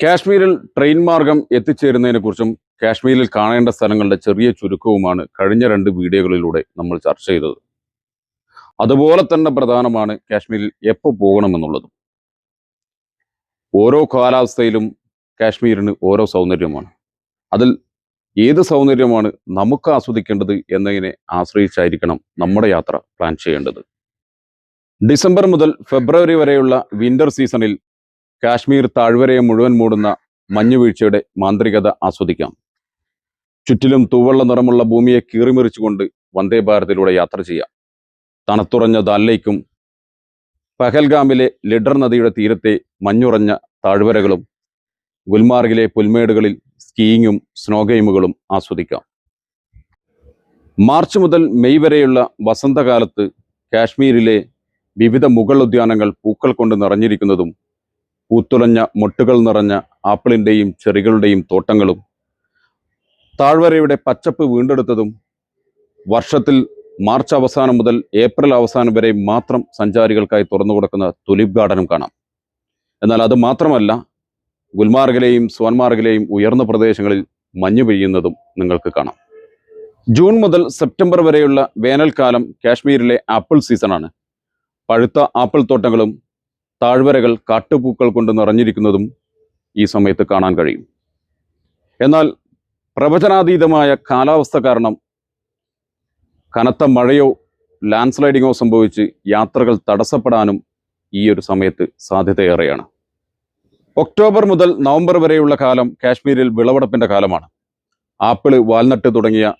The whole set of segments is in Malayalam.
കാശ്മീരിൽ ട്രെയിൻ മാർഗം എത്തിച്ചേരുന്നതിനെക്കുറിച്ചും കാശ്മീരിൽ കാണേണ്ട സ്ഥലങ്ങളുടെ ചെറിയ ചുരുക്കവുമാണ് കഴിഞ്ഞ രണ്ട് വീഡിയോകളിലൂടെ നമ്മൾ ചർച്ച ചെയ്തത്. അതുപോലെ തന്നെ പ്രധാനമാണ് കാശ്മീരിൽ എപ്പോൾ പോകണമെന്നുള്ളതും. ഓരോ കാലാവസ്ഥയിലും കാശ്മീരിന് ഓരോ സൗന്ദര്യമാണ്. അതിൽ ഏത് സൗന്ദര്യമാണ് നമുക്ക് ആസ്വദിക്കേണ്ടത് എന്നതിനെ ആശ്രയിച്ചായിരിക്കണം നമ്മുടെ യാത്ര പ്ലാൻ ചെയ്യേണ്ടത്. ഡിസംബർ മുതൽ ഫെബ്രുവരി വരെയുള്ള വിന്റർ സീസണിൽ കാശ്മീർ താഴ്വരയെ മുഴുവൻ മൂടുന്ന മഞ്ഞുവീഴ്ചയുടെ മാന്ത്രികത ആസ്വദിക്കാം. ചുറ്റിലും തൂവള്ള നിറമുള്ള ഭൂമിയെ കീറിമുറിച്ചുകൊണ്ട് വന്ദേ ഭാരതിലൂടെ യാത്ര ചെയ്യാം. തണുത്തുറഞ്ഞ ദാലിലേക്കും പഹൽഗാമിലെ ലിഡർ നദിയുടെ തീരത്തെ മഞ്ഞുറഞ്ഞ താഴ്വരകളും ഗുൽമാർഗിലെ പുൽമേടുകളിൽ സ്കീയിങ്ങും സ്നോ ഗെയിമുകളും ആസ്വദിക്കാം. മാർച്ച് മുതൽ മെയ് വരെയുള്ള വസന്തകാലത്ത് കാശ്മീരിലെ വിവിധ മുഗൾ ഉദ്യാനങ്ങൾ പൂക്കൾ കൊണ്ട് നിറഞ്ഞിരിക്കുന്നതും പൂത്തുലഞ്ഞ മൊട്ടുകൾ നിറഞ്ഞ ആപ്പിളിന്റെയും ചെറികളുടെയും തോട്ടങ്ങളും താഴ്വരയുടെ പച്ചപ്പ് വീണ്ടെടുത്തതും വർഷത്തിൽ മാർച്ച് അവസാനം മുതൽ ഏപ്രിൽ അവസാനം വരെ മാത്രം സഞ്ചാരികൾക്കായി തുറന്നു കൊടുക്കുന്ന തുലിപ് ഗാർഡനും കാണാം. എന്നാൽ അത് മാത്രമല്ല ഗുൽമാർഗിലെയും സോൻമാർഗിലെയും ഉയർന്ന പ്രദേശങ്ങളിൽ മഞ്ഞു പെയ്യുന്നതും നിങ്ങൾക്ക് കാണാം. ജൂൺ മുതൽ സെപ്റ്റംബർ വരെയുള്ള വേനൽക്കാലം കാശ്മീരിലെ ആപ്പിൾ സീസണാണ്. പഴുത്ത ആപ്പിൾ തോട്ടങ്ങളും താഴ്വരകൾ കാട്ടുപൂക്കൾ കൊണ്ട് നിറഞ്ഞിരിക്കുന്നതും ഈ സമയത്ത് കാണാൻ കഴിയും. എന്നാൽ പ്രവചനാതീതമായ കാലാവസ്ഥ കാരണം കനത്ത മഴയോ ലാൻഡ് സ്ലൈഡിങ്ങോ സംഭവിച്ച് യാത്രകൾ തടസ്സപ്പെടാനും ഈ ഒരു സമയത്ത് സാധ്യതയേറെയാണ്. ഒക്ടോബർ മുതൽ നവംബർ വരെയുള്ള കാലം കാശ്മീരിൽ വിളവെടുപ്പിന്റെ കാലമാണ്. ആപ്പിൾ വാൽനട്ട് തുടങ്ങിയ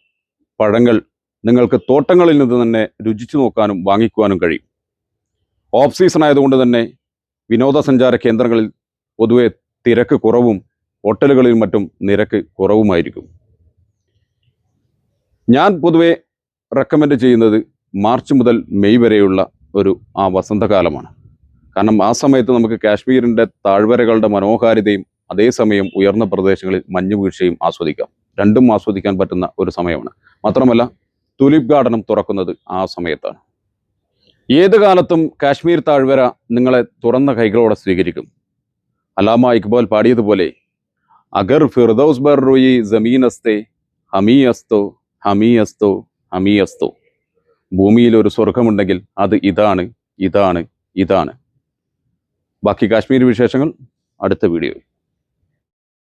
പഴങ്ങൾ നിങ്ങൾക്ക് തോട്ടങ്ങളിൽ നിന്ന് തന്നെ രുചിച്ചു നോക്കാനും വാങ്ങിക്കുവാനും കഴിയും. ഓഫ് സീസൺ ആയതുകൊണ്ട് തന്നെ വിനോദസഞ്ചാര കേന്ദ്രങ്ങളിൽ പൊതുവെ തിരക്ക് കുറവും ഹോട്ടലുകളിൽ മറ്റും നിരക്ക് കുറവുമായിരിക്കും. ഞാൻ പൊതുവെ റെക്കമെൻഡ് ചെയ്യുന്നത് മാർച്ച് മുതൽ മെയ് വരെയുള്ള ഒരു ആ വസന്തകാലമാണ്. കാരണം ആ സമയത്ത് നമുക്ക് കാശ്മീരിന്റെ താഴ്വരകളുടെ മനോഹാരിതയും അതേസമയം ഉയർന്ന പ്രദേശങ്ങളിൽ മഞ്ഞുവീഴ്ചയും ആസ്വദിക്കാം. രണ്ടും ആസ്വദിക്കാൻ പറ്റുന്ന ഒരു സമയമാണ്. മാത്രമല്ല തുലിപ് ഗാർഡനും തുറക്കുന്നത് ആ സമയത്താണ്. ഏത് കാലത്തും കാശ്മീർ താഴ്വര നിങ്ങളെ തുറന്ന കൈകളോടെ സ്വീകരിക്കും. അലാമ ഇക്ബാൽ പാടിയതുപോലെ അഗർ ഫിർദൌസ് ബർ അസ്തേ ഹമീ അസ്തോ ഹമീ അസ്തോ ഹമീ അസ്തോ. ഭൂമിയിൽ ഒരു സ്വർഗമുണ്ടെങ്കിൽ അത് ഇതാണ് ഇതാണ് ഇതാണ്. ബാക്കി കാശ്മീർ വിശേഷങ്ങൾ അടുത്ത വീഡിയോയിൽ.